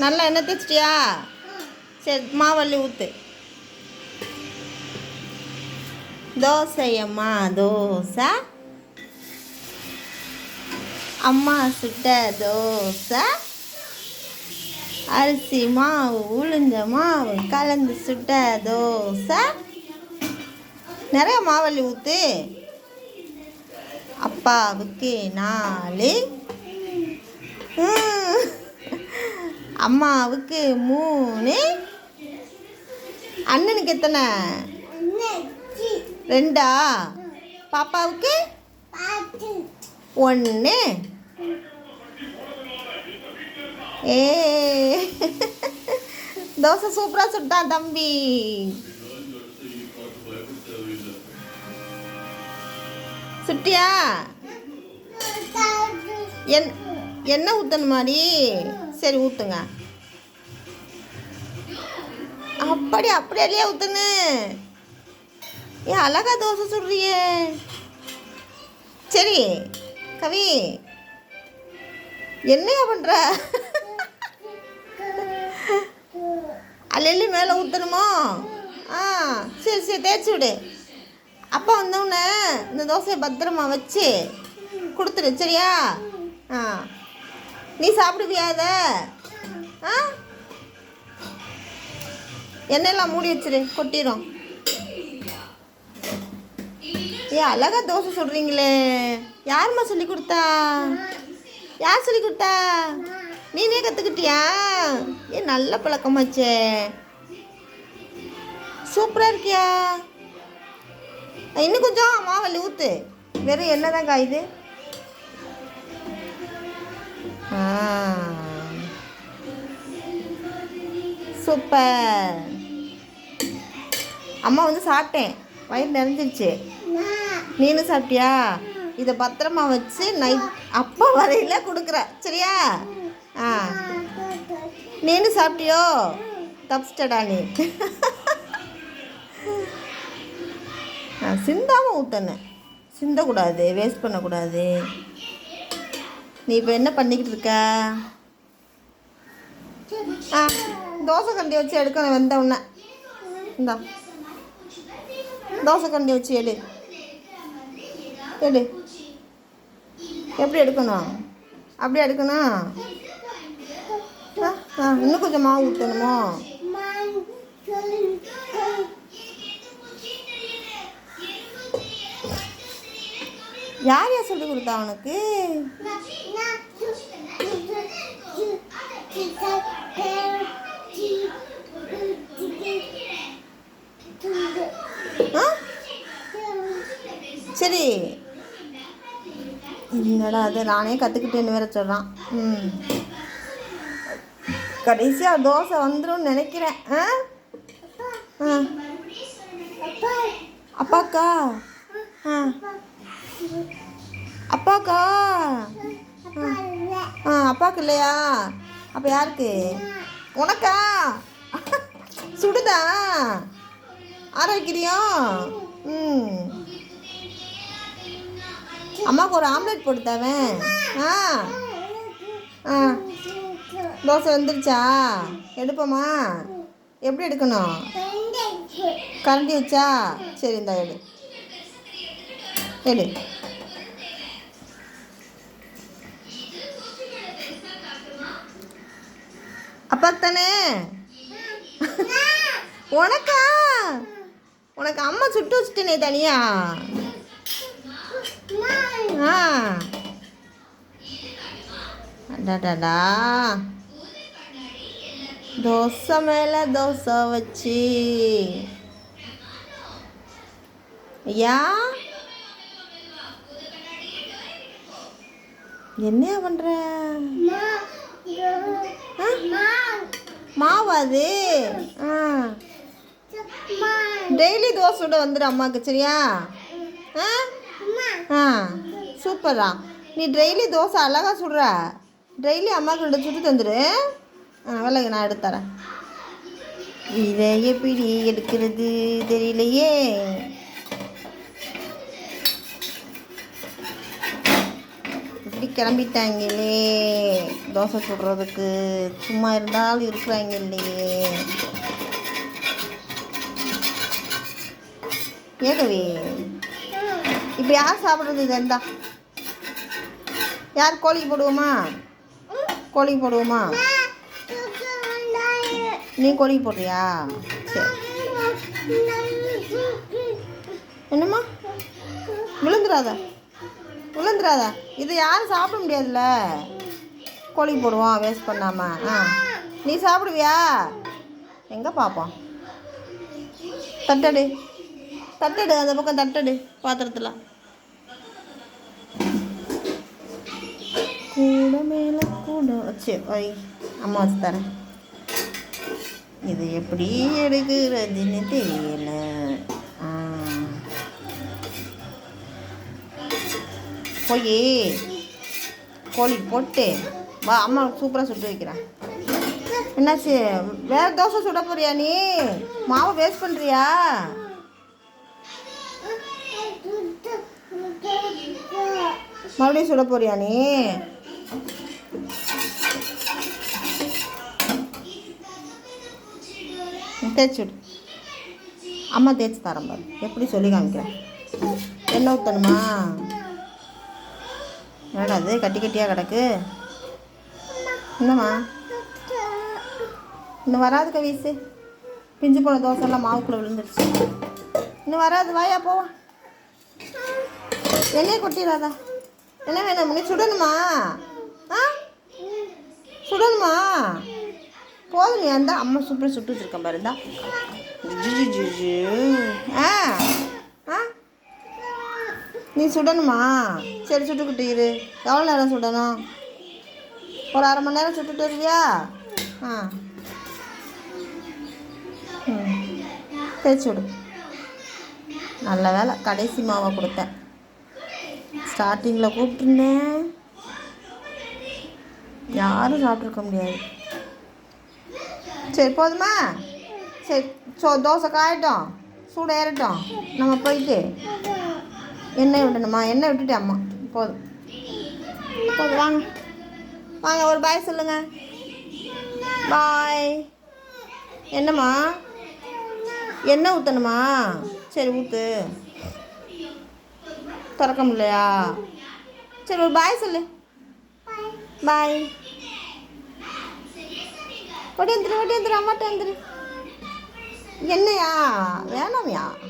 நல்லா எண்ணெய் தேய்ச்சிட்டியா? சரி மாவள்ளி ஊற்று தோசையம்மா தோசை. அம்மா சுட்ட தோசை. அரிசி மாவு உளுந்த மாவு கலந்து சுட்ட தோசை. நிறைய மாவள்ளி ஊற்று அப்பாவுக்கு நாலு ம். அம்மாவுக்கு மூணு. அண்ணனுக்கு எத்தனை? ரெண்டா? பாப்பாவுக்கு? ஒன்று ஏ. தோசை சூப்பராக சுட்டான் தம்பி. சுட்டியா? என் என்ன மாதிரி சரி ஊற்றுங்க அப்படி அப்படி அடியே ஊற்றுன்னு ஏன் அழகா தோசை சுடுறியே. சரி கவி என்னையா பண்ணுற அள்ளி மேலே ஊற்றணுமோ ஆ சரி சரி தேய்ச்சி விடு. அப்பா வந்தவுடனே இந்த தோசையை பத்திரமா வச்சு கொடுத்துரு சரியா? ஆ. நீ சாப்பிடுவியா அதை? ஆ? எண்ணெயெல்லாம் மூடி வச்சிரு கொட்டிடும் ஏ அழகா தோசை சுடுறீங்களே யாரும்மா சொல்லி கொடுத்தா? யார் சொல்லி கொடுத்தா? நீனே கற்றுக்கிட்டியா ஏ நல்ல பழக்கமாச்சே. சூப்பராக இருக்கியா? இன்னும் கொஞ்சம் மாவல்லி ஊற்று வெறும் என்ன தான் காயுது சூப்பர். அம்மா வந்து சாப்பிட்டேன். வயிறு நிறைஞ்சிருச்சு. நீனும் சாப்பிட்டியா? இதை பத்திரமா வச்சு நைட் அப்பா வரையில கொடுக்குற. சரியா? ஆ. நீனு சாப்பிட்டியோ? தப்பிச்சிட்டடா நீ. சிந்தாமல் ஊற்றணும் சிந்தக்கூடாது வேஸ்ட் பண்ணக்கூடாது. நீ இப்போ என்ன பண்ணிக்கிட்டு இருக்க? ஆ தோசை கண்டி வச்சு எடுக்கணும் வந்த உடனே. இந்தா. தோசை கண்டி வச்சு எடு. எடு. எப்படி எடுக்கணும்? அப்படியே எடுக்கணும். ஆ இன்னும் கொஞ்சம் மாவு ஊற்றணுமோ யார் யார் சொல்லி கொடுத்தா உனக்கு ஆ? சரி. என்னடா அது? நானே கற்றுக்கிட்டேன்னு வேற சொல்கிறான் ம். கடைசியாக தோசை வந்துடும் நினைக்கிறேன். ஆ? ஆ. அப்பாக்கா? ஆ. அப்பாக்கா? ஆ அப்பாவுக்கு இல்லையா? அப்போ யாருக்கு? உனக்கா? சுடுதா? ஆற ம். அம்மாவுக்கு ஒரு ஆம்லெட் போட்டு தவேன் ஆ. ஆ. தோசை வந்துருச்சா? எடுப்போமா? எப்படி எடுக்கணும்? கரண்டி வச்சா? சரி இந்தா எடு. எடு. அப்பா தானே உனக்கா? உனக்கு அம்மா சுட்டு வச்சுட்டேனே தனியா? ஆ. அடாடாடா. தோசை மேலே தோசை வச்சு. ஐயா? என்னையா பண்ற? ஆ? மாவா அது ஆ. டெய்லி தோசை சுட வந்துடு அம்மாவுக்கு சரியா? ஆ? ஆ. சூப்பரா. நீ டெய்லி தோசை அழகா சுடுற. டெய்லி அம்மாவுக்கு ரெண்டு சுட்டு தந்துடு ஆ விலகு நான் எடுத்து தரேன். இதை எப்படி எடுக்கிறது தெரியலையே. எப்படி கிளம்பிட்டாங்களே. தோசை சுடுறதுக்கு. சும்மா இருந்தாலும் இருக்கிறாங்க இல்லையே ஏகவே இப்போ யார் சாப்பிட்றது இது இருந்தா யார் கோழி போடுவோமா? கோழி போடுவோமா? நீ கோழி போடுறியா? சரி. என்னம்மா? விழுந்துடாதா விழுந்துடாதா இது யாரும் சாப்பிட முடியாதுல்ல? கோழி போடுவோம் வேஸ்ட் பண்ணாமல் ஆ. நீ சாப்பிடுவியா? எங்கே பார்ப்போம் தட்டடு. தட்டடு அந்த பக்கம் தட்டடு பாத்திரத்தில். கூட மேலே கூட. வச்சு வை அம்மா வச்சு தரேன். இது எப்படி எடுக்கிறதுன்னு தெரியலை. போய் கோழி போட்டு வா அம்மா சூப்பராக சுட்டு வைக்கிறேன் என்னாச்சு? வேறு தோசை சுட போறியா நீ? மாவு வேஸ்ட் பண்ணுறியா மறுபடியும் சுட போறியா நீ? தேய்ச்சி அம்மா தேய்ச்சி தரேன் பாரு. எப்படி சொல்லி காமிக்கிறேன் எண்ணெய் ஊற்றணுமா என்னடா அது கட்டி கட்டியாக கிடக்கு? என்னம்மா? இன்னும் வராது கவீஸு பிஞ்சு போன தோசைலாம் மாவுக்குள்ளே விழுந்துருச்சு. இன்னும் வராது. வாயா போவா. எண்ணெயை கொட்டிடாதா என்ன வேணும் நீ சுடணுமா? ஆ? சுடணுமா? போதும் நீ அந்த அம்மா சூப்பராக சுட்டு வச்சுருக்கேன் பாருந்தா ஜு, ஜு, ஆ. நீ சுடணுமா? சரி சுட்டுக்கிட்டு இரு. எவ்வளோ நேரம் சுடணும்? ஒரு அரை மணி நேரம் சுட்டுட்டு இருக்கியா ஆ. ம். தேய்ச்சி விடு. நல்ல வேலை. கடைசி மாவை கொடுத்தேன். ஸ்டார்டிங்கில் கூப்பிட்டுருந்தேன். யாரும் சாப்பிட்ருக்க முடியாது. சரி போதுமா? சரி சோ தோசை காயட்டும். சூடு ஏறட்டும். நம்ம போயிட்டு. எண்ணெய் விடணுமா? எண்ணெய் விட்டுட்டு அம்மா போதும். போதும் வாங்க. வாங்க ஒரு பாய் சொல்லுங்க. பாய். என்னம்மா? எண்ணெய் ஊற்றணுமா சரி ஊற்று திறக்க முடியலையா? சரி ஒரு பாய் சொல்லு. பாய். ஒட்டி வந்துரு ஒட்டி வந்துரு அம்மாட்ட வந்துரு. என்னையா வேணாமியா?